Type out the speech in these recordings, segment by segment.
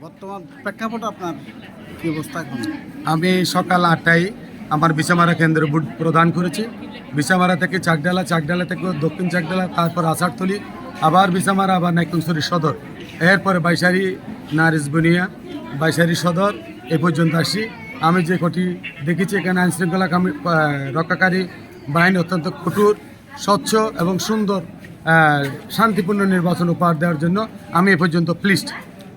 বর্তমান প্রেক্ষাপট আপনার কি অবস্থা এখন? আমি সকাল আটটায় আমার বিছামারা কেন্দ্রে বুট প্রদান করেছি। বিছামারা থেকে চাকডালা চাকডালা থেকে দক্ষিণ চাকডালা, তারপর আষাঢ়তলি, আবার বিছামারা আবার নাইকুংসরি সদর। এরপরে বাইশারি নারিস বুনিয়া বাইশারি সদর এ পর্যন্ত আসি। আমি যে কটি দেখেছি, এখানে আইন শৃঙ্খলা কামি- রক্ষাকারী বাহিনী অত্যন্ত কঠোর, স্বচ্ছ এবং সুন্দর শান্তিপূর্ণ নির্বাচন উপহার দেওয়ার জন্য আমি এ পর্যন্ত প্লিস্ট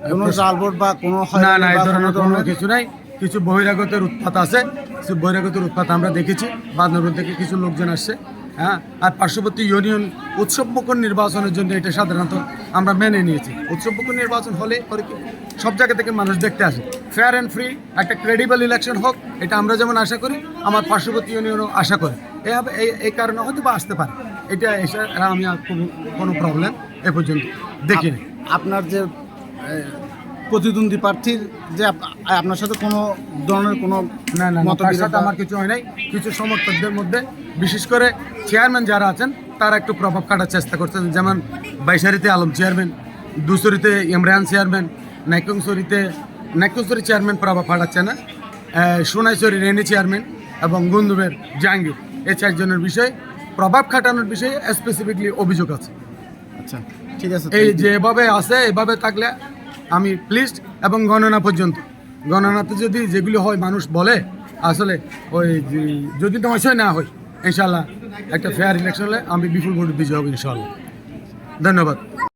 কোনো জালবোট বা কোনো না না এই ধরনের কোনো কিছু নাই। কিছু বহিরাগতের উৎপাত আছে। কিছু বহিরাগতের উৎপাত আমরা দেখেছি। বান্দরবন থেকে কিছু লোকজন আসছে হ্যাঁ? আর পার্শ্ববর্তী ইউনিয়ন উৎসবমুখর নির্বাচনের জন্য এটা সাধারণত আমরা মেনে নিয়েছি। উৎসবমুখর নির্বাচন হলে পরে কি সব জায়গা থেকে মানুষ দেখতে আসে। ফেয়ার অ্যান্ড ফ্রি একটা ক্রেডিবল ইলেকশন হোক এটা আমরা যেমন আশা করি আমার পার্শ্ববর্তী ইউনিয়নও আশা করে। এই হবে- এই এই কারণে হয়তো বা আসতে পারে। এটা এসে আমি কোনো- প্রবলেম এ পর্যন্ত দেখিনি। আপনার যে প্রতিদ্বন্দ্বী প্রার্থীর যে আপনার সাথে কোনো ধরনের কোনো না না না, তার সাথে আমার কিছু হয় নাই। কিছু সমর্থকদের মধ্যে বিশেষ করে চেয়ারম্যান যারা আছেন তারা একটু প্রভাব কাটার চেষ্টা করছেন। যেমন বাইশারিতে আলম চেয়ারম্যান দুসরিতে ইমরান চেয়ারম্যান নাইকংসরিতে নাইকংসরি চেয়ারম্যান প্রভাব কাটাচ্ছে না। সোনাইছড়ি রেনি চেয়ারম্যান এবং গুন্দুবের জাহাঙ্গীর। এই চারজনের বিষয়ে প্রভাব খাটানোর বিষয়ে স্পেসিফিকলি অভিযোগ আছে। আচ্ছা ঠিক আছে এই you. যেভাবে আছে এভাবে থাকলে আমি প্লিজড এবং গণনা পর্যন্ত। গণনাতে যদি যেগুলো হয় মানুষ বলে, আসলে ওই যদি যদি নয়শয় না হয় ইনশাল্লাহ একটা ফেয়ার ইলেকশন হলে আমি বিপুল ভোট বিজয় হব ইনশাল্লাহ ধন্যবাদ।